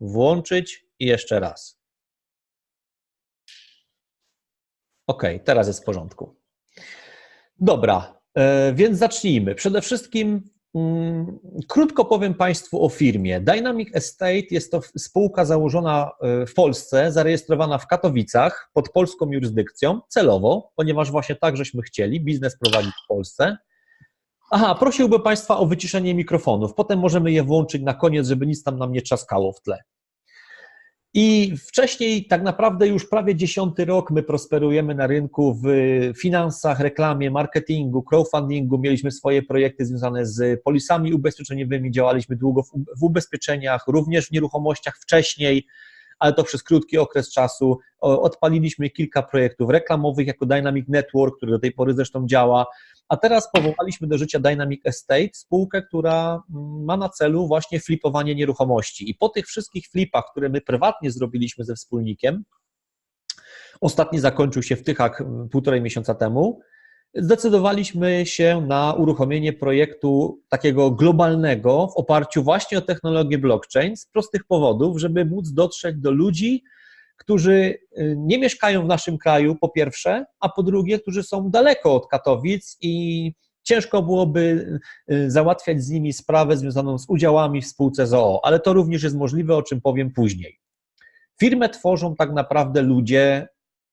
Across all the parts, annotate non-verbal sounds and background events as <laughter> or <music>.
włączyć i jeszcze raz. Ok, teraz jest w porządku. Dobra, e, więc zacznijmy. Przede wszystkim mm, krótko powiem Państwu o firmie. Dynamic Estate jest to spółka założona e, w Polsce, zarejestrowana w Katowicach pod polską jurysdykcją celowo, ponieważ właśnie tak żeśmy chcieli biznes prowadzić w Polsce. Aha, prosiłbym Państwa o wyciszenie mikrofonów. Potem możemy je włączyć na koniec, żeby nic tam nam nie trzaskało w tle. I wcześniej, tak naprawdę już prawie dziesiąty rok my prosperujemy na rynku w finansach, reklamie, marketingu, crowdfundingu. Mieliśmy swoje projekty związane z polisami ubezpieczeniowymi, działaliśmy długo w ubezpieczeniach, również w nieruchomościach wcześniej, ale to przez krótki okres czasu. Odpaliliśmy kilka projektów reklamowych jako Dynamic Network, który do tej pory zresztą działa. A teraz powołaliśmy do życia Dynamic Estate, spółkę, która mm, ma na celu właśnie flipowanie nieruchomości. I po tych wszystkich flipach, które my prywatnie zrobiliśmy ze wspólnikiem, ostatni zakończył się w Tychach mm, półtorej miesiąca temu, zdecydowaliśmy się na uruchomienie projektu takiego globalnego w oparciu właśnie o technologię blockchain z prostych powodów, żeby móc dotrzeć do ludzi, którzy y, nie mieszkają w naszym kraju, po pierwsze, a po drugie, którzy są daleko od Katowic i ciężko byłoby y, załatwiać z nimi sprawę związaną z udziałami w spółce ZOO, ale to również jest możliwe, o czym powiem później. Firmę tworzą tak naprawdę ludzie,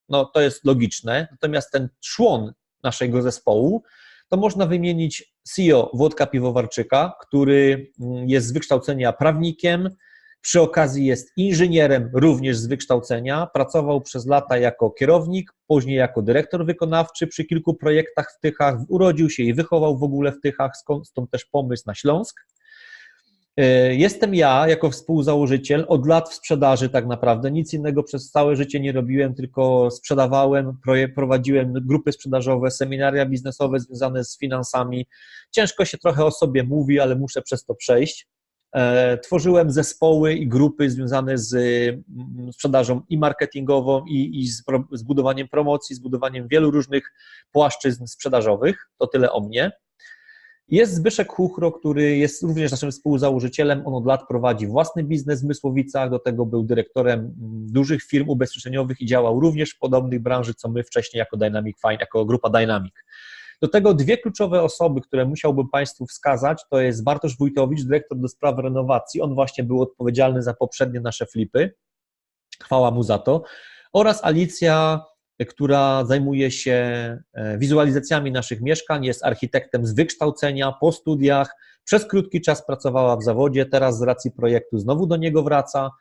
no to jest logiczne, natomiast ten człon naszego zespołu to można wymienić CEO Włodka Piwowarczyka, który mm, jest z wykształcenia prawnikiem, przy okazji jest inżynierem również z wykształcenia. Pracował przez lata jako kierownik, później jako dyrektor wykonawczy przy kilku projektach w Tychach. Urodził się i wychował w ogóle w Tychach, stąd też pomysł na Śląsk. E, jestem ja jako współzałożyciel od lat w sprzedaży tak naprawdę. Nic innego przez całe życie nie robiłem, tylko sprzedawałem, prowadziłem grupy sprzedażowe, seminaria biznesowe związane z finansami. Ciężko się trochę o sobie mówi, ale muszę przez to przejść. E, tworzyłem zespoły i grupy związane z mm, sprzedażą i marketingową, i, i z, z budowaniem promocji, z budowaniem wielu różnych płaszczyzn sprzedażowych. To tyle o mnie. Jest Zbyszek Chuchro, który jest również naszym współzałożycielem. On od lat prowadzi własny biznes w Mysłowicach, do tego był dyrektorem mm, dużych firm ubezpieczeniowych i działał również w podobnych branży, co my wcześniej jako Dynamic Fine, jako grupa Dynamic. Do tego dwie kluczowe osoby, które musiałbym Państwu wskazać, to jest Bartosz Wójtowicz, dyrektor do spraw renowacji, on właśnie był odpowiedzialny za poprzednie nasze flipy, chwała mu za to, oraz Alicja, która zajmuje się e, wizualizacjami naszych mieszkań, jest architektem z wykształcenia, po studiach, przez krótki czas pracowała w zawodzie, teraz z racji projektu znowu do niego wraca,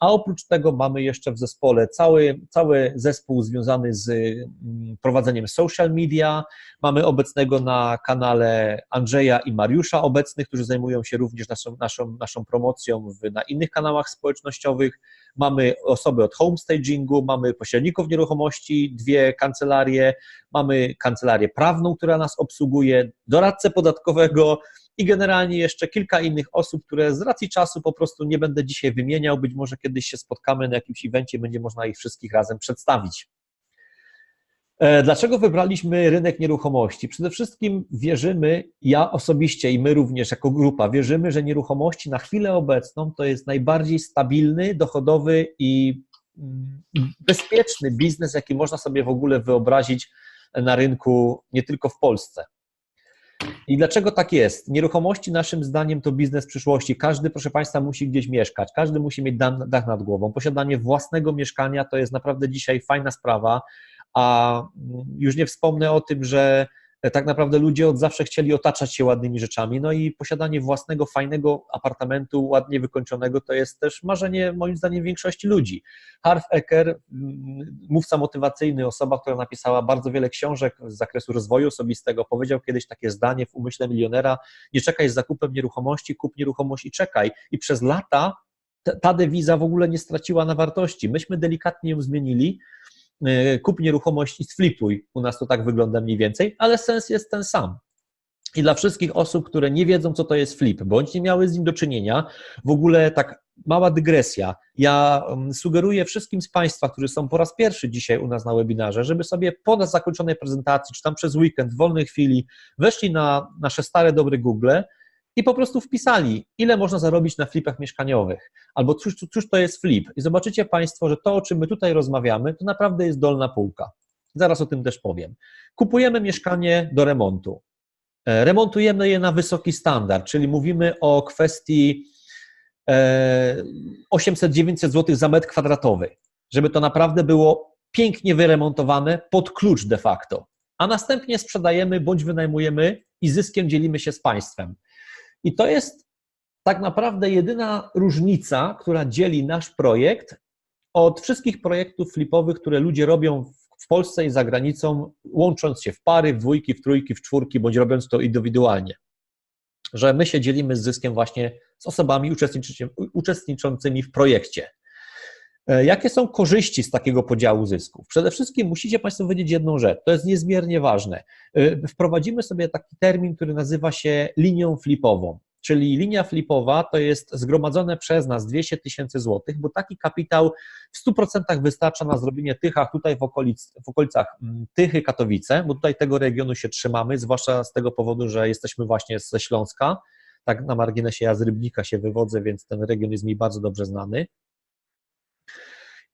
a oprócz tego mamy jeszcze w zespole cały, cały zespół związany z mm, prowadzeniem social media. Mamy obecnego na kanale Andrzeja i Mariusza obecnych, którzy zajmują się również naszą, naszą, naszą promocją w, na innych kanałach społecznościowych. Mamy osoby od homestagingu, mamy pośredników nieruchomości, dwie kancelarie, mamy kancelarię prawną, która nas obsługuje, doradcę podatkowego, i generalnie jeszcze kilka innych osób, które z racji czasu po prostu nie będę dzisiaj wymieniał. Być może kiedyś się spotkamy na jakimś evencie, będzie można ich wszystkich razem przedstawić. E, dlaczego wybraliśmy rynek nieruchomości? Przede wszystkim wierzymy, ja osobiście i my również jako grupa, wierzymy, że nieruchomości na chwilę obecną to jest najbardziej stabilny, dochodowy i mm, bezpieczny biznes, jaki można sobie w ogóle wyobrazić na rynku nie tylko w Polsce. I dlaczego tak jest? Nieruchomości naszym zdaniem to biznes przyszłości. Każdy, proszę Państwa, musi gdzieś mieszkać, każdy musi mieć dach nad głową. Posiadanie własnego mieszkania to jest naprawdę dzisiaj fajna sprawa, a już nie wspomnę o tym, że tak naprawdę ludzie od zawsze chcieli otaczać się ładnymi rzeczami, no i posiadanie własnego, fajnego apartamentu, ładnie wykończonego, to jest też marzenie, moim zdaniem, większości ludzi. Harv Eker, mm, mówca motywacyjny, osoba, która napisała bardzo wiele książek z zakresu rozwoju osobistego, powiedział kiedyś takie zdanie w umyśle milionera, nie czekaj z zakupem nieruchomości, kup nieruchomość i czekaj. I przez lata ta dewiza w ogóle nie straciła na wartości. Myśmy delikatnie ją zmienili, E, kup nieruchomość i sflipuj. U nas to tak wygląda mniej więcej, ale sens jest ten sam. I dla wszystkich osób, które nie wiedzą, co to jest flip, bądź nie miały z nim do czynienia, w ogóle tak mała dygresja. Ja mm, sugeruję wszystkim z Państwa, którzy są po raz pierwszy dzisiaj u nas na webinarze, żeby sobie po zakończonej prezentacji, czy tam przez weekend, w wolnej chwili, weszli na nasze stare, dobre Google i po prostu wpisali, ile można zarobić na flipach mieszkaniowych, albo cóż, cóż to jest flip. I zobaczycie Państwo, że to, o czym my tutaj rozmawiamy, to naprawdę jest dolna półka. Zaraz o tym też powiem. Kupujemy mieszkanie do remontu. E, remontujemy je na wysoki standard, czyli mówimy o kwestii 800-900 e, zł za metr kwadratowy, żeby to naprawdę było pięknie wyremontowane pod klucz de facto. A następnie sprzedajemy bądź wynajmujemy i zyskiem dzielimy się z państwem. I to jest tak naprawdę jedyna różnica, która dzieli nasz projekt od wszystkich projektów flipowych, które ludzie robią w Polsce i za granicą, łącząc się w pary, w dwójki, w trójki, w czwórki, bądź robiąc to indywidualnie. Że my się dzielimy z zyskiem właśnie z osobami uczestniczącymi w projekcie. E, jakie są korzyści z takiego podziału zysków? Przede wszystkim musicie Państwo wiedzieć jedną rzecz, to jest niezmiernie ważne. E, wprowadzimy sobie taki termin, który nazywa się linią flipową. Czyli linia flipowa to jest zgromadzone przez nas 200 tysięcy złotych, bo taki kapitał w 100% wystarcza na zrobienie Tychach tutaj w, okolic, w okolicach mm, Tychy, Katowice, bo tutaj tego regionu się trzymamy, zwłaszcza z tego powodu, że jesteśmy właśnie ze Śląska. Tak na marginesie ja z Rybnika się wywodzę, więc ten region jest mi bardzo dobrze znany.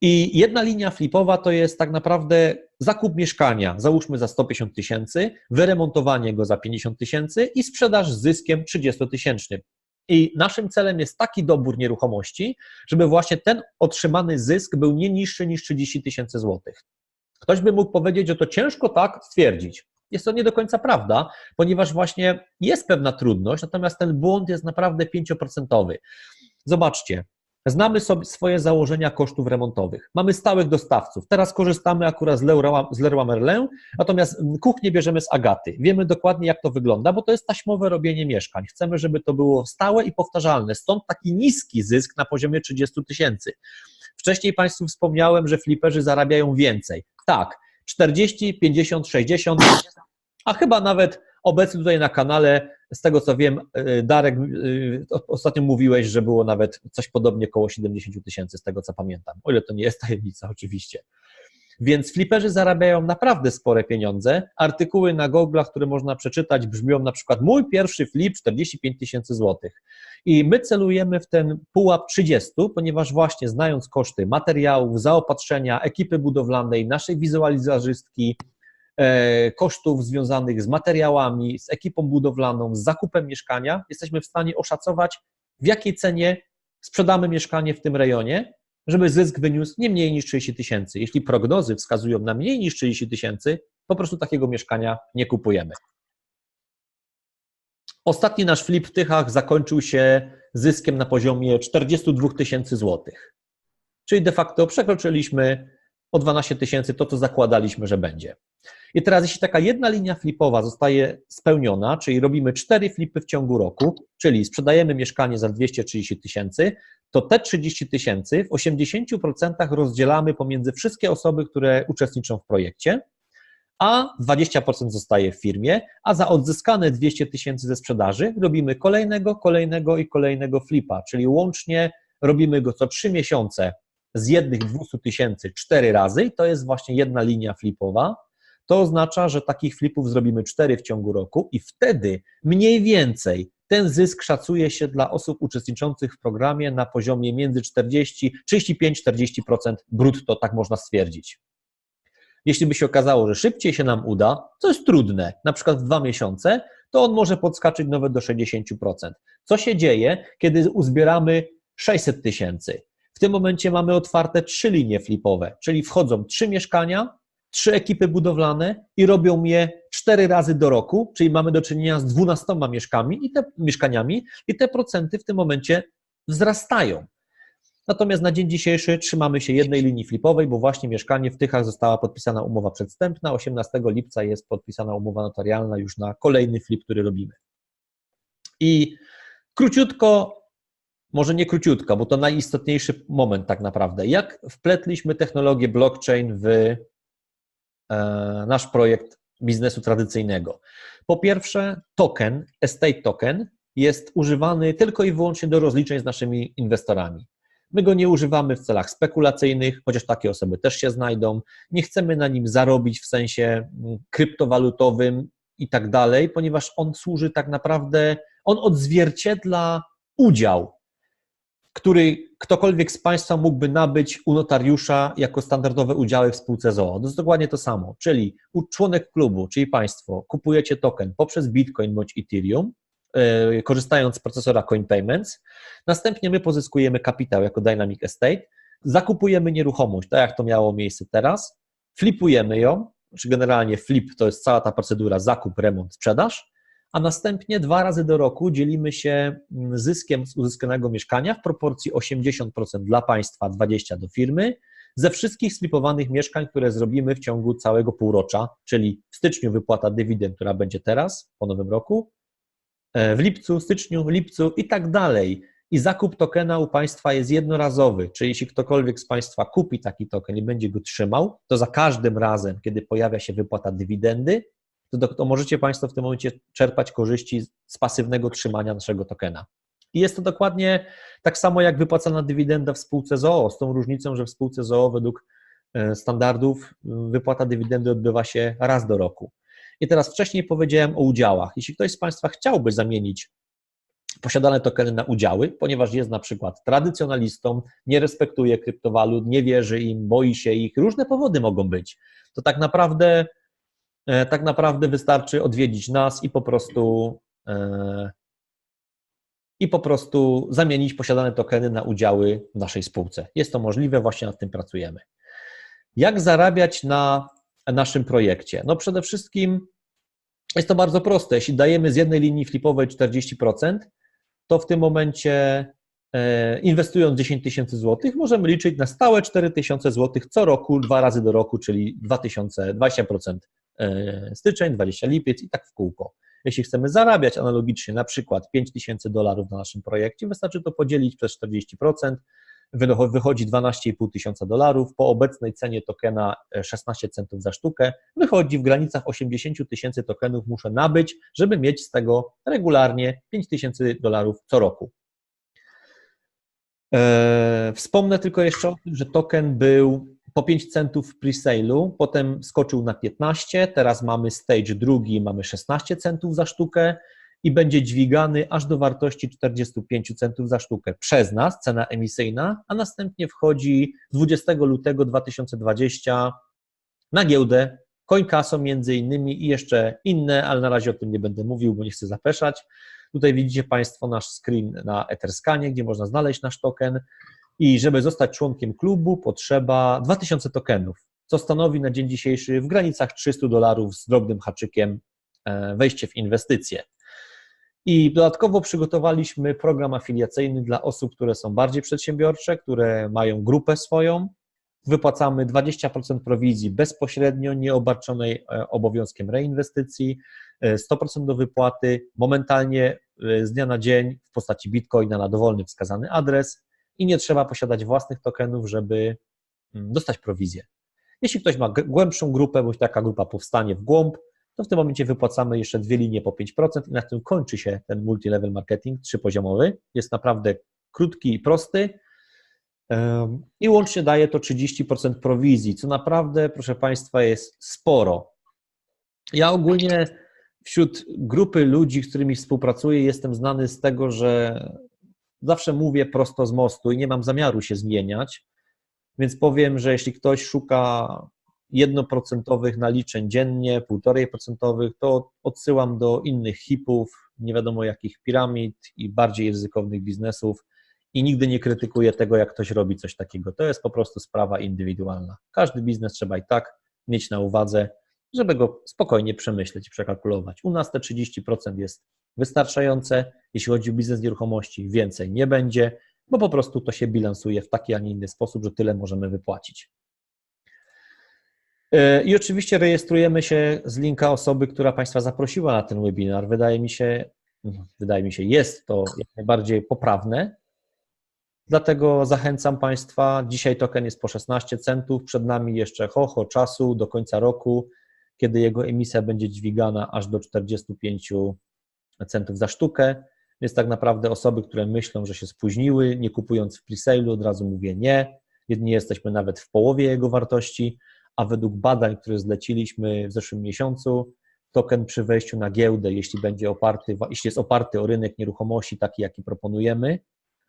I jedna linia flipowa to jest tak naprawdę zakup mieszkania, załóżmy za 150 tysięcy, wyremontowanie go za 50 tysięcy i sprzedaż z zyskiem 30 tysięcznym. I naszym celem jest taki dobór nieruchomości, żeby właśnie ten otrzymany zysk był nie niższy niż 30 tysięcy złotych. Ktoś by mógł powiedzieć, że to ciężko tak stwierdzić. Jest to nie do końca prawda, ponieważ właśnie jest pewna trudność, natomiast ten błąd jest naprawdę 5%. Zobaczcie, Znamy sobie swoje założenia kosztów remontowych. Mamy stałych dostawców. Teraz korzystamy akurat z Leroy, z Leroy Merlin, natomiast kuchnię bierzemy z Agaty. Wiemy dokładnie, jak to wygląda, bo to jest taśmowe robienie mieszkań. Chcemy, żeby to było stałe i powtarzalne. Stąd taki niski zysk na poziomie 30 tysięcy. Wcześniej Państwu wspomniałem, że fliperzy zarabiają więcej. Tak, 40, 50, 60, a chyba nawet obecny tutaj na kanale z tego co wiem, y, Darek, y, ostatnio mówiłeś, że było nawet coś podobnie około 70 tysięcy, z tego co pamiętam. O ile to nie jest tajemnica, oczywiście. Więc fliperzy zarabiają naprawdę spore pieniądze. Artykuły na Google'ach, które można przeczytać, brzmią na przykład mój pierwszy flip 45 tysięcy złotych. I my celujemy w ten pułap 30, ponieważ właśnie znając koszty materiałów, zaopatrzenia, ekipy budowlanej, naszej wizualizarzystki, E, kosztów związanych z materiałami, z ekipą budowlaną, z zakupem mieszkania, jesteśmy w stanie oszacować, w jakiej cenie sprzedamy mieszkanie w tym rejonie, żeby zysk wyniósł nie mniej niż 30 tysięcy. Jeśli prognozy wskazują na mniej niż 30 tysięcy, po prostu takiego mieszkania nie kupujemy. Ostatni nasz flip w Tychach zakończył się zyskiem na poziomie 42 tysięcy złotych. Czyli de facto przekroczyliśmy o 12 tysięcy to, co zakładaliśmy, że będzie. I teraz, jeśli taka jedna linia flipowa zostaje spełniona, czyli robimy cztery flipy w ciągu roku, czyli sprzedajemy mieszkanie za 230 tysięcy, to te 30 tysięcy w 80% rozdzielamy pomiędzy wszystkie osoby, które uczestniczą w projekcie, a 20% zostaje w firmie, a za odzyskane 200 tysięcy ze sprzedaży robimy kolejnego, kolejnego i kolejnego flipa, czyli łącznie robimy go co 3 miesiące z jednych 200 tysięcy cztery razy i to jest właśnie jedna linia flipowa, to oznacza, że takich flipów zrobimy cztery w ciągu roku i wtedy mniej więcej ten zysk szacuje się dla osób uczestniczących w programie na poziomie między 40, 35-40% brutto, tak można stwierdzić. Jeśli by się okazało, że szybciej się nam uda, co jest trudne, na przykład w dwa miesiące, to on może podskaczyć nawet do 60%. Co się dzieje, kiedy uzbieramy 600 tysięcy? W tym momencie mamy otwarte trzy linie flipowe, czyli wchodzą trzy mieszkania, trzy ekipy budowlane i robią je cztery razy do roku, czyli mamy do czynienia z dwunastoma mieszkami i te, mieszkaniami i te procenty w tym momencie wzrastają. Natomiast na dzień dzisiejszy trzymamy się jednej linii flipowej, bo właśnie mieszkanie w Tychach została podpisana umowa przedstępna, 18 lipca jest podpisana umowa notarialna już na kolejny flip, który robimy. I króciutko może nie króciutko, bo to najistotniejszy moment tak naprawdę. Jak wpletliśmy technologię blockchain w nasz projekt biznesu tradycyjnego? Po pierwsze, token, estate token, jest używany tylko i wyłącznie do rozliczeń z naszymi inwestorami. My go nie używamy w celach spekulacyjnych, chociaż takie osoby też się znajdą. Nie chcemy na nim zarobić w sensie mm, kryptowalutowym i tak dalej, ponieważ on służy tak naprawdę On odzwierciedla udział, który ktokolwiek z Państwa mógłby nabyć u notariusza jako standardowe udziały w spółce ZOO. To jest dokładnie to samo, czyli członek klubu, czyli Państwo, kupujecie token poprzez Bitcoin bądź Ethereum, yy, korzystając z procesora Coin Payments, następnie my pozyskujemy kapitał jako Dynamic Estate, zakupujemy nieruchomość, tak jak to miało miejsce teraz, flipujemy ją, czy generalnie flip to jest cała ta procedura zakup, remont, sprzedaż, a następnie dwa razy do roku dzielimy się mm, zyskiem z uzyskanego mieszkania w proporcji 80% dla państwa, 20% do firmy, ze wszystkich slipowanych mieszkań, które zrobimy w ciągu całego półrocza, czyli w styczniu wypłata dywidend, która będzie teraz, po nowym roku, e, w lipcu, styczniu, lipcu i tak dalej. I zakup tokena u Państwa jest jednorazowy, czyli jeśli ktokolwiek z Państwa kupi taki token i będzie go trzymał, to za każdym razem, kiedy pojawia się wypłata dywidendy, to, to możecie Państwo w tym momencie czerpać korzyści z pasywnego trzymania naszego tokena. I jest to dokładnie tak samo jak wypłacana dywidenda w spółce ZOO, z tą różnicą, że w spółce ZOO według e, standardów wypłata dywidendy odbywa się raz do roku. I teraz wcześniej powiedziałem o udziałach. Jeśli ktoś z Państwa chciałby zamienić posiadane tokeny na udziały, ponieważ jest na przykład tradycjonalistą, nie respektuje kryptowalut, nie wierzy im, boi się ich, różne powody mogą być, to tak naprawdę tak naprawdę wystarczy odwiedzić nas i po prostu e, i po prostu zamienić posiadane tokeny na udziały w naszej spółce. Jest to możliwe, właśnie nad tym pracujemy. Jak zarabiać na naszym projekcie? No przede wszystkim jest to bardzo proste. Jeśli dajemy z jednej linii flipowej 40%, to w tym momencie e, inwestując 10 tysięcy złotych, możemy liczyć na stałe 4 tysiące złotych co roku, dwa razy do roku, czyli 2000, 20% E, styczeń, 20 lipiec i tak w kółko. Jeśli chcemy zarabiać analogicznie na przykład 5000 dolarów na naszym projekcie, wystarczy to podzielić przez 40%, wychodzi 12,5 tysiąca dolarów. Po obecnej cenie tokena 16 e, centów za sztukę, wychodzi w granicach 80 tysięcy tokenów muszę nabyć, żeby mieć z tego regularnie 5 tysięcy dolarów co roku. E, wspomnę tylko jeszcze o tym, że token był po 5 centów presale'u, potem skoczył na 15, teraz mamy stage drugi, mamy 16 centów za sztukę i będzie dźwigany aż do wartości 45 centów za sztukę przez nas, cena emisyjna, a następnie wchodzi 20 lutego 2020 na giełdę CoinCaso między innymi i jeszcze inne, ale na razie o tym nie będę mówił, bo nie chcę zapeszać. Tutaj widzicie Państwo nasz screen na Etherscanie, gdzie można znaleźć nasz token. I żeby zostać członkiem klubu, potrzeba 2000 tokenów, co stanowi na dzień dzisiejszy w granicach 300 dolarów z drobnym haczykiem e, wejście w inwestycje. I dodatkowo przygotowaliśmy program afiliacyjny dla osób, które są bardziej przedsiębiorcze, które mają grupę swoją. Wypłacamy 20% prowizji bezpośrednio, nieobarczonej e, obowiązkiem reinwestycji, 100% e, do wypłaty momentalnie z dnia na dzień w postaci bitcoina na dowolny wskazany adres i nie trzeba posiadać własnych tokenów, żeby mm, dostać prowizję. Jeśli ktoś ma głębszą grupę, bądź taka grupa powstanie w głąb, to w tym momencie wypłacamy jeszcze dwie linie po 5% i na tym kończy się ten multilevel marketing trzypoziomowy. Jest naprawdę krótki i prosty i łącznie daje to 30% prowizji, co naprawdę, proszę Państwa, jest sporo. Ja ogólnie wśród grupy ludzi, z którymi współpracuję, jestem znany z tego, że zawsze mówię prosto z mostu i nie mam zamiaru się zmieniać, więc powiem, że jeśli ktoś szuka jednoprocentowych naliczeń dziennie, półtorej procentowych, to odsyłam do innych hipów, nie wiadomo jakich piramid i bardziej ryzykownych biznesów i nigdy nie krytykuję tego, jak ktoś robi coś takiego. To jest po prostu sprawa indywidualna. Każdy biznes trzeba i tak mieć na uwadze, żeby go spokojnie przemyśleć, przekalkulować. U nas te 30% jest wystarczające. Jeśli chodzi o biznes nieruchomości, więcej nie będzie, bo po prostu to się bilansuje w taki, a nie inny sposób, że tyle możemy wypłacić. E, I oczywiście rejestrujemy się z linka osoby, która Państwa zaprosiła na ten webinar. Wydaje mi się, wydaje mi się, jest to jak najbardziej poprawne. Dlatego zachęcam Państwa. Dzisiaj token jest po 16 centów. Przed nami jeszcze hoho czasu do końca roku, kiedy jego emisja będzie dźwigana aż do 45 centów za sztukę, więc tak naprawdę osoby, które myślą, że się spóźniły, nie kupując w presale'u, od razu mówię nie, nie jesteśmy nawet w połowie jego wartości, a według badań, które zleciliśmy w zeszłym miesiącu, token przy wejściu na giełdę, jeśli będzie oparty, jeśli jest oparty o rynek nieruchomości, taki jaki proponujemy,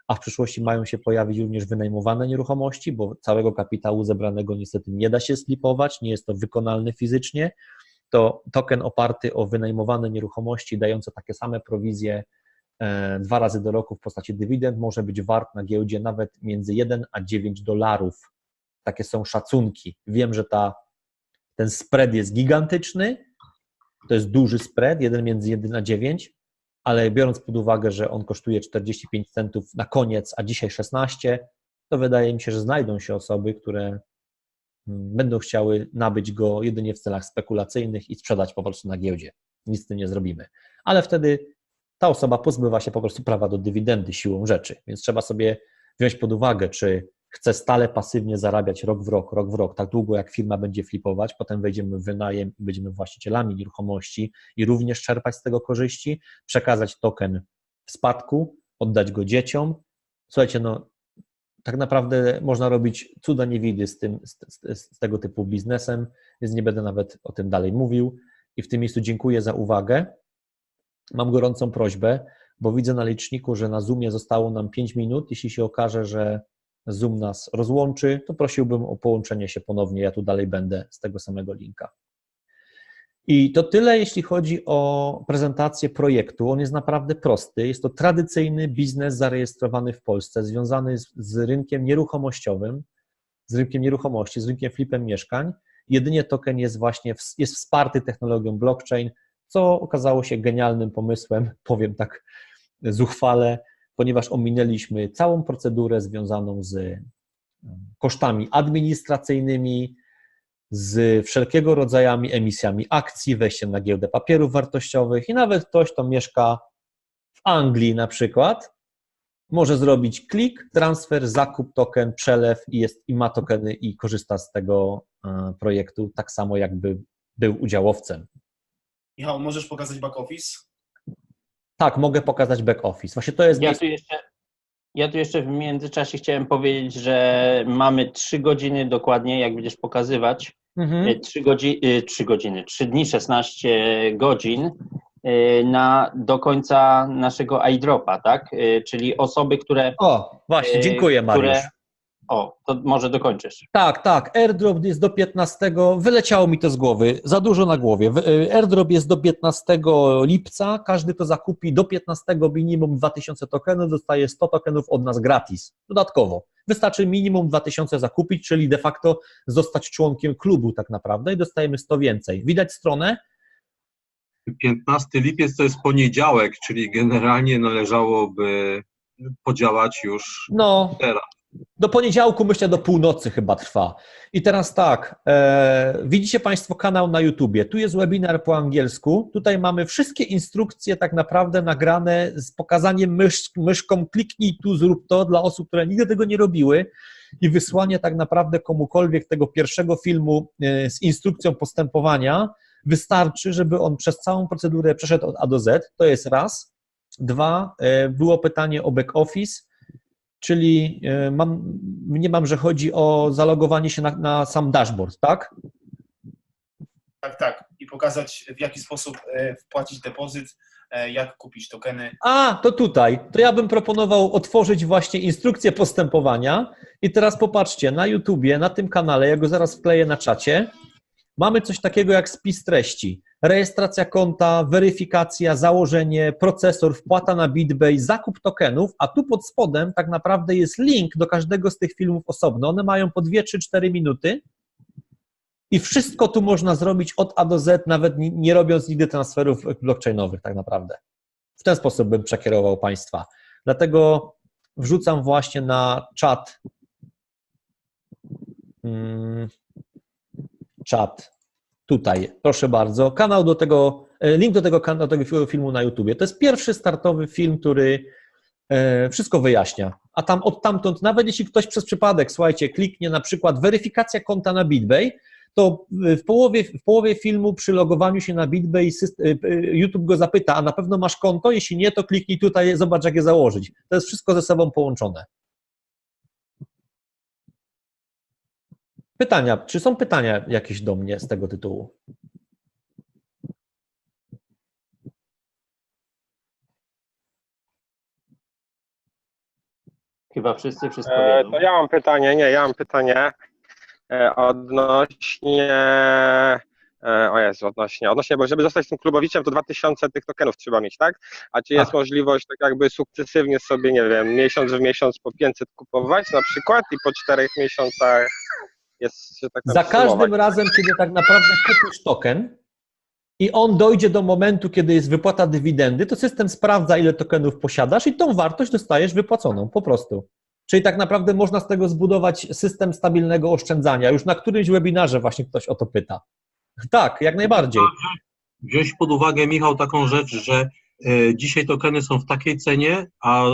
a w przyszłości mają się pojawić również wynajmowane nieruchomości, bo całego kapitału zebranego niestety nie da się slipować, nie jest to wykonalne fizycznie, to token oparty o wynajmowane nieruchomości, dające takie same prowizje e, dwa razy do roku w postaci dywidend, może być wart na giełdzie nawet między 1 a 9 dolarów. Takie są szacunki. Wiem, że ta, ten spread jest gigantyczny, to jest duży spread, jeden między 1 a 9, ale biorąc pod uwagę, że on kosztuje 45 centów na koniec, a dzisiaj 16, to wydaje mi się, że znajdą się osoby, które będą chciały nabyć go jedynie w celach spekulacyjnych i sprzedać po prostu na giełdzie. Nic z tym nie zrobimy. Ale wtedy ta osoba pozbywa się po prostu prawa do dywidendy siłą rzeczy, więc trzeba sobie wziąć pod uwagę, czy chce stale pasywnie zarabiać rok w rok, rok w rok, tak długo jak firma będzie flipować, potem wejdziemy w wynajem i będziemy właścicielami nieruchomości i również czerpać z tego korzyści, przekazać token w spadku, oddać go dzieciom. Słuchajcie, no tak naprawdę można robić cuda niewidy z, tym, z, z, z tego typu biznesem, więc nie będę nawet o tym dalej mówił. I w tym miejscu dziękuję za uwagę. Mam gorącą prośbę, bo widzę na liczniku, że na Zoomie zostało nam 5 minut. Jeśli się okaże, że Zoom nas rozłączy, to prosiłbym o połączenie się ponownie. Ja tu dalej będę z tego samego linka. I to tyle, jeśli chodzi o prezentację projektu. On jest naprawdę prosty. Jest to tradycyjny biznes zarejestrowany w Polsce, związany z, z rynkiem nieruchomościowym, z rynkiem nieruchomości, z rynkiem flipem mieszkań. Jedynie token jest właśnie jest wsparty technologią blockchain, co okazało się genialnym pomysłem, <laughs> powiem tak zuchwale, ponieważ ominęliśmy całą procedurę związaną z kosztami administracyjnymi, z wszelkiego rodzajami emisjami akcji, wejściem na giełdę papierów wartościowych i nawet ktoś, kto mieszka w Anglii na przykład, może zrobić klik, transfer, zakup, token, przelew i, jest, i ma tokeny i korzysta z tego e, projektu tak samo jakby był udziałowcem. Michał, możesz pokazać back office? Tak, mogę pokazać back office. Właśnie to jest. Ja tu jeszcze, ja tu jeszcze w międzyczasie chciałem powiedzieć, że mamy trzy godziny dokładnie, jak będziesz pokazywać. Mhm. 3, godziny, 3 godziny, 3 dni, 16 godzin y, na, do końca naszego iDropa, tak? Czyli osoby, które. O, właśnie, dziękuję, Mariusz. Które, o, to może dokończysz. Tak, tak. Airdrop jest do 15. Wyleciało mi to z głowy, za dużo na głowie. Airdrop jest do 15 lipca. Każdy, kto zakupi do 15 minimum 2000 tokenów, dostaje 100 tokenów od nas gratis. Dodatkowo. Wystarczy minimum 2000 zakupić, czyli de facto zostać członkiem klubu tak naprawdę i dostajemy 100 więcej. Widać stronę? 15 lipiec to jest poniedziałek, czyli generalnie należałoby podziałać już no, teraz. Do poniedziałku, myślę, do północy chyba trwa. I teraz tak, e, widzicie Państwo kanał na YouTubie. Tu jest webinar po angielsku. Tutaj mamy wszystkie instrukcje tak naprawdę nagrane z pokazaniem mysz, myszką kliknij tu, zrób to dla osób, które nigdy tego nie robiły i wysłanie tak naprawdę komukolwiek tego pierwszego filmu e, z instrukcją postępowania. Wystarczy, żeby on przez całą procedurę przeszedł od A do Z. To jest raz. Dwa, e, było pytanie o back office czyli e, mam, mniemam, że chodzi o zalogowanie się na, na sam dashboard, tak? Tak, tak. I pokazać, w jaki sposób e, wpłacić depozyt, e, jak kupić tokeny. A, to tutaj. To ja bym proponował otworzyć właśnie instrukcję postępowania. I teraz popatrzcie, na YouTubie, na tym kanale, ja go zaraz wkleję na czacie, mamy coś takiego jak spis treści rejestracja konta, weryfikacja, założenie, procesor, wpłata na BitBay, zakup tokenów, a tu pod spodem tak naprawdę jest link do każdego z tych filmów osobno. One mają po 2, 3, 4 minuty i wszystko tu można zrobić od A do Z, nawet nie robiąc nigdy transferów blockchainowych tak naprawdę. W ten sposób bym przekierował Państwa. Dlatego wrzucam właśnie na czat hmm, czat tutaj, proszę bardzo, kanał do tego, e, link do tego, do tego filmu na YouTubie. To jest pierwszy startowy film, który e, wszystko wyjaśnia. A tam od tamtąd, nawet jeśli ktoś przez przypadek, słuchajcie, kliknie na przykład weryfikacja konta na BitBay, to w połowie, w połowie filmu przy logowaniu się na BitBay e, YouTube go zapyta, a na pewno masz konto? Jeśli nie, to kliknij tutaj, zobacz jak je założyć. To jest wszystko ze sobą połączone. Pytania. Czy są pytania jakieś do mnie z tego tytułu? Chyba wszyscy wszystko e, To ja mam pytanie, nie, ja mam pytanie e, odnośnie e, o jest, odnośnie, odnośnie, bo żeby zostać tym klubowiciem, to 2000 tych tokenów trzeba mieć, tak? A czy jest Ach. możliwość tak jakby sukcesywnie sobie, nie wiem, miesiąc w miesiąc po 500 kupować na przykład i po czterech miesiącach jest, że tak Za każdym razem, kiedy tak naprawdę kupisz token i on dojdzie do momentu, kiedy jest wypłata dywidendy, to system sprawdza, ile tokenów posiadasz i tą wartość dostajesz wypłaconą, po prostu. Czyli tak naprawdę można z tego zbudować system stabilnego oszczędzania. Już na którymś webinarze właśnie ktoś o to pyta. Tak, jak najbardziej. Wziąć pod uwagę, Michał, taką rzecz, że dzisiaj tokeny są w takiej cenie, a e,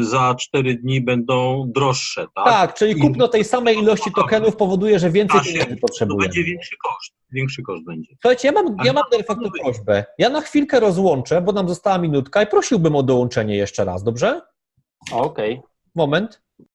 za 4 dni będą droższe, tak? Tak, czyli kupno tej samej ilości tokenów powoduje, że więcej pieniędzy To potrzebujemy. będzie większy koszt. Większy koszt będzie. Słuchajcie, ja mam, ja mam de facto prośbę. Ja na chwilkę rozłączę, bo nam została minutka i prosiłbym o dołączenie jeszcze raz, dobrze? Okej. Moment.